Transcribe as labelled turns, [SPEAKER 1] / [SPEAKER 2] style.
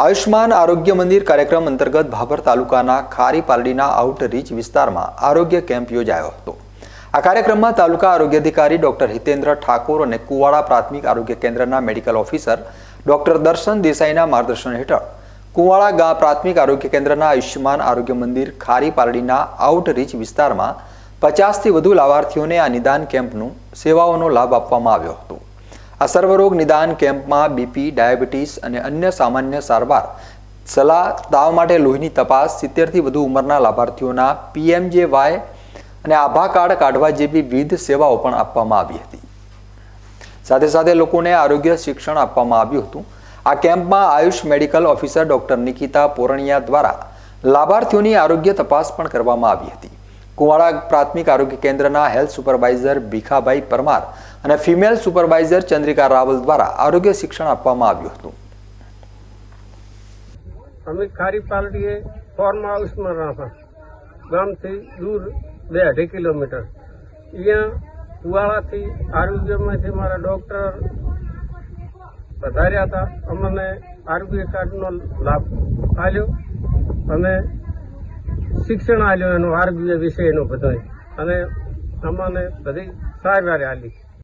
[SPEAKER 1] આયુષ્માન આરોગ્ય મંદિર કાર્યક્રમ અંતર્ગત ભાભર તાલુકાના ખારી પાલડીના આઉટરીચ વિસ્તારમાં આરોગ્ય કેમ્પ યોજાયો હતો. આ કાર્યક્રમમાં તાલુકા આરોગ્ય અધિકારી ડોક્ટર હિતેન્દ્ર ઠાકોર અને કુવાડા પ્રાથમિક આરોગ્ય કેન્દ્રના મેડિકલ ઓફિસર ડોક્ટર દર્શન દેસાઈના માર્ગદર્શન હેઠળ કુવાડા ગા પ્રાથમિક આરોગ્ય કેન્દ્રના આયુષ્યમાન આરોગ્ય મંદિર ખારી પાલડીના આઉટરીચ વિસ્તારમાં પચાસથી વધુ લાભાર્થીઓને આ નિદાન કેમ્પનું સેવાઓનો લાભ આપવામાં આવ્યો હતો. આ સર્વરોગ નિદાન કેમ્પમાં બીપી ડાયાબિટીસ અને અન્ય સામાન્ય સારવાર સલાહ તાવ માટે લોહીની તપાસ, સિત્તેરથી વધુ ઉંમરના લાભાર્થીઓના પીએમજે વાય અને આભા કાર્ડ કાઢવા જેવી વિવિધ સેવાઓ પણ આપવામાં આવી હતી. સાથે સાથે લોકોને આરોગ્ય શિક્ષણ આપવામાં આવ્યું હતું. આ કેમ્પમાં Ayush medical officer doctor Nikita Poraniya દ્વારા લાભાર્થીઓની આરોગ્ય તપાસ પણ કરવામાં આવી હતી. કુવાડા પ્રાથમિક આરોગ્ય કેન્દ્રના હેલ્થ સુપરવાઇઝર ભીખાભાઈ પરમાર અને ફિમેલ સુપરવાઇઝર ચંદ્રિકા રાવલ દ્વારા આરોગ્ય શિક્ષણ આપવામાં આવ્યું હતું.
[SPEAKER 2] અમે ખારી પાલટીએ ફોર્મ હાઉસમાં રહ્યા ગામથી દૂર બે અઢી કિલોમીટર. અહીંયા કુવાડાથી આરોગ્યમાંથી મારા ડૉક્ટર વધાર્યા હતા. અમને આરોગ્ય કાર્ડનો લાભ આપ્યો અને શિક્ષણ આલ્યું એનું આરોગ્ય વિષયનું બધું અને અમને બધી સારવાર આલી.